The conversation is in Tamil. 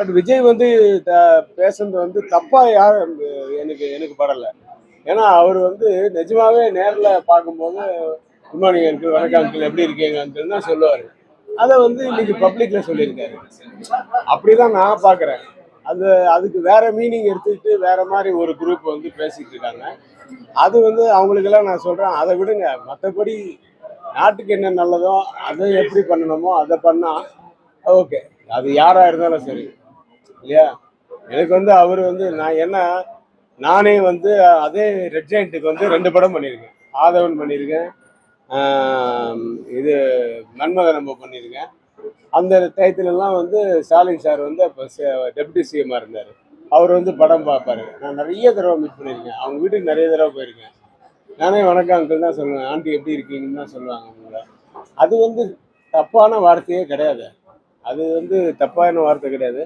பட் விஜய் வந்து த- பேசுனது வந்து தப்பா யாரும் எனக்கு எனக்கு படலை. ஏன்னா அவர் வந்து நிஜமாவே நேரில் பார்க்கும்போது குட் மார்னிங் அங்கிள் வணக்கம் அங்கிள் எப்படி இருக்கீங்க அங்கிள் தான் சொல்லுவார். அதை வந்து இன்னைக்கு பப்ளிக்ல சொல்லியிருக்காரு. அப்படிதான் நான் பார்க்குறேன். அது அதுக்கு வேற மீனிங் எடுத்துக்கிட்டு வேற மாதிரி ஒரு குரூப் வந்து பேசிட்டு இருக்காங்க. அது வந்து அவங்களுக்கெல்லாம் நான் சொல்றேன் அதை விடுங்க. மற்றபடி நாட்டுக்கு என்ன நல்லதோ அதை எப்படி பண்ணணுமோ அதை பண்ணா ஓகே. அது யாரா இருந்தாலும் சரி. இல்லையா? எனக்கு வந்து அவர் வந்து நான் என்ன நானே வந்து அதே ரெட் ஜெயண்ட்டுக்கு வந்து ரெண்டு படம் பண்ணியிருக்கேன். ஆதவன் பண்ணியிருக்கேன். இது மன்மத நம்ம பண்ணியிருக்கேன். அந்த டயத்துலலாம் வந்து ஸ்டாலின் சார் வந்து அப்போ டெப்டி சிஎம்மாக இருந்தார். அவர் வந்து படம் பார்ப்பாரு. நான் நிறைய தடவை மீட் பண்ணியிருக்கேன். அவங்க வீட்டுக்கு நிறைய தடவை போயிருக்கேன். நானே வணக்கம் அங்கிள் தான் சொல்லுவேன். ஆண்டி எப்படி இருக்கீங்கன்னு தான் சொல்லுவாங்க அவங்கள அது வந்து தப்பான வார்த்தையே கிடையாது. அது வந்து தப்பான வார்த்தை கிடையாது.